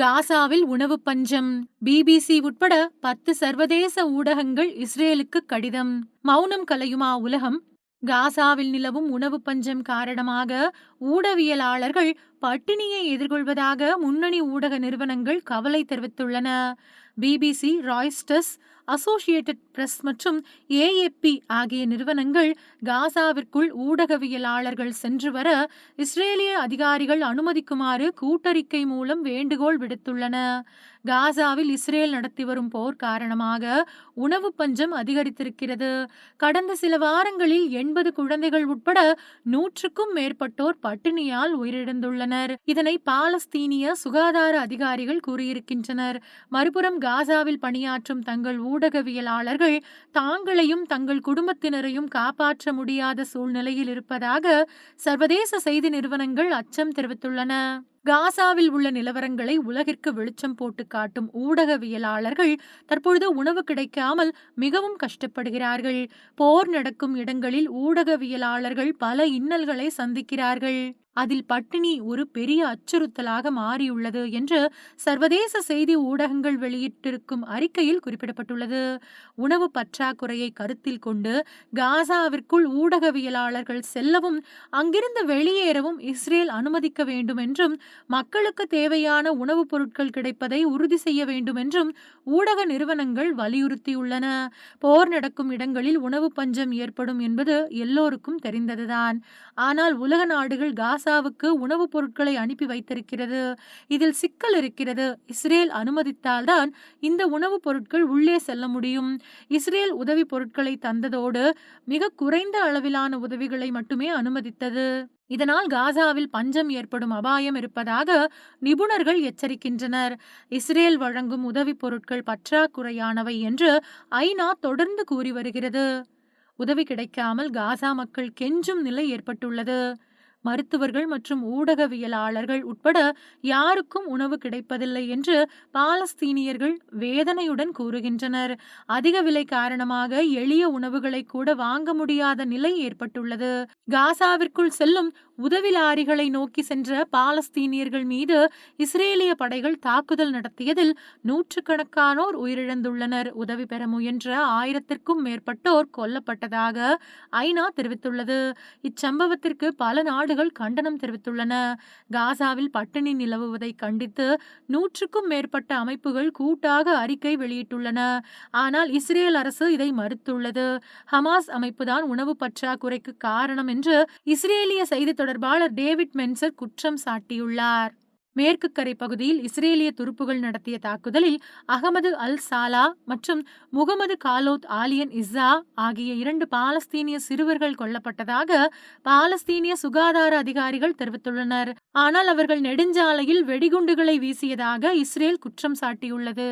காசாவில் உணவு பஞ்சம். பிபிசி உட்பட பத்து சர்வதேச ஊடகங்கள் இஸ்ரேலுக்கு கடிதம். மௌனம் கலையுமா உலகம்? காசாவில் நிலவும் உணவு பஞ்சம் காரணமாக ஊடகவியலாளர்கள் பட்டினியை எதிர்கொள்வதாக முன்னணி ஊடக நிறுவனங்கள் கவலை தெரிவித்துள்ளன. பிபிசி ராய்ஸ்டர்ஸ் அசோசியேட்டட் பிரஸ் மற்றும் ஏஏபி ஆகிய நிறுவனங்கள் காசாவிற்குள் ஊடகவியலாளர்கள் சென்று வர இஸ்ரேலிய அதிகாரிகள் அனுமதிக்குமாறு கூட்டறிக்கை மூலம் வேண்டுகோள் விடுத்துள்ளன. காசாவில் இஸ்ரேல் நடத்தி வரும் போர் காரணமாக உணவு பஞ்சம் அதிகரித்திருக்கிறது. கடந்த சில வாரங்களில் எண்பது குழந்தைகள் உட்பட நூற்றுக்கும் மேற்பட்டோர் பட்டினியால் உயிரிழந்துள்ளனர். இதனை பாலஸ்தீனிய சுகாதார அதிகாரிகள் கூறியிருக்கின்றனர். மறுபுறம் காசாவில் பணியாற்றும் தங்கள் ஊடகவியலாளர்கள் தாங்களையும் தங்கள் குடும்பத்தினரையும் காப்பாற்ற முடியாத சூழ்நிலையில் இருப்பதாக சர்வதேச செய்தி நிறுவனங்கள் அச்சம் தெரிவித்துள்ளன. காசாவில் உள்ள நிலவரங்களை உலகிற்கு வெளிச்சம் போட்டு காட்டும் ஊடகவியலாளர்கள் தற்பொழுது உணவு கிடைக்காமல் மிகவும் கஷ்டப்படுகிறார்கள். போர் நடக்கும் இடங்களில் ஊடகவியலாளர்கள் பல இன்னல்களை சந்திக்கிறார்கள். அதில் பட்டினி ஒரு பெரிய அச்சுறுத்தலாக மாறியுள்ளது என்று சர்வதேச செய்தி ஊடகங்கள் வெளியிட்டிருக்கும் அறிக்கையில் குறிப்பிடப்பட்டுள்ளது. உணவு பற்றாக்குறையை கருத்தில் கொண்டு காசாவிற்குள் ஊடகவியலாளர்கள் செல்லவும் அங்கிருந்து வெளியேறவும் இஸ்ரேல் அனுமதிக்க வேண்டும் என்றும் மக்களுக்கு தேவையான உணவுப் பொருட்கள் கிடைப்பதை உறுதி செய்ய வேண்டும் என்றும் ஊடக நிறுவனங்கள் வலியுறுத்தியுள்ளன. போர் நடக்கும் இடங்களில் உணவு பஞ்சம் ஏற்படும் என்பது எல்லோருக்கும் தெரிந்ததுதான். ஆனால் உலக நாடுகள் காசா காசாவுக்கு உணவுப் பொருட்களை அனுப்பி வைத்திருக்கிறது. இதில் சிக்கல் இருக்கிறது. இஸ்ரேல் அனுமதித்தால்தான் இந்த உணவுப் பொருட்கள் உள்ளே செல்ல முடியும். இஸ்ரேல் உதவி பொருட்களை தந்ததோடு மிக குறைந்த அளவிலான உதவிகளை மட்டுமே அனுமதித்தது. இதனால் காசாவில் பஞ்சம் ஏற்படும் அபாயம் இருப்பதாக நிபுணர்கள் எச்சரிக்கின்றனர். இஸ்ரேல் வழங்கும் உதவிப் பொருட்கள் பற்றாக்குறையானவை என்று ஐநா தொடர்ந்து கூறி வருகிறது. உதவி கிடைக்காமல் காசா மக்கள் கெஞ்சும் நிலை ஏற்பட்டுள்ளது. மருத்துவர்கள் மற்றும் ஊடகவியலாளர்கள் உட்பட யாருக்கும் உணவு கிடைப்பதில்லை என்று பாலஸ்தீனியர்கள் வேதனையுடன் கூறுகின்றனர். அதிக விலை காரணமாக எளிய உணவுகளை கூட வாங்க முடியாத நிலை ஏற்பட்டுள்ளது. காசாவிற்குள் செல்லும் உதவி லாரிகளை நோக்கி சென்ற பாலஸ்தீனியர்கள் மீது இஸ்ரேலிய படைகள் தாக்குதல் நடத்தியதில் நூற்றுக்கணக்கானோர் உயிரிழந்துள்ளனர். உதவி பெற முயன்ற ஆயிரத்திற்கும் மேற்பட்டோர் கொல்லப்பட்டதாக ஐநா தெரிவித்துள்ளது. இச்சம்பவத்திற்கு பல நாடுகள் கண்டனம் தெரிவித்துள்ளன. காசாவில் பட்டினி நிலவுவதை கண்டித்து நூற்றுக்கும் மேற்பட்ட அமைப்புகள் கூட்டாக அறிக்கை வெளியிட்டுள்ளன. ஆனால் இஸ்ரேல் அரசு இதை மறுத்துள்ளது. ஹமாஸ் அமைப்புதான் உணவு பற்றாக்குறைக்கு காரணம் என்று இஸ்ரேலிய செய்தி தொடர்பாளர் டேவிட் மென்சர் குற்றம் சாட்டியுள்ளார். மேற்கு கரை பகுதியில் இஸ்ரேலிய துருப்புகள் நடத்திய தாக்குதலில் அகமது அல் சாலா மற்றும் முகமது காலோத் ஆலியன் இஸ்ஸா ஆகிய இரண்டு பாலஸ்தீனிய சிறுவர்கள் கொல்லப்பட்டதாக பாலஸ்தீனிய சுகாதார அதிகாரிகள் தெரிவித்துள்ளனர். ஆனால் அவர்கள் நெடுஞ்சாலையில் வெடிகுண்டுகளை வீசியதாக இஸ்ரேல் குற்றம் சாட்டியுள்ளது.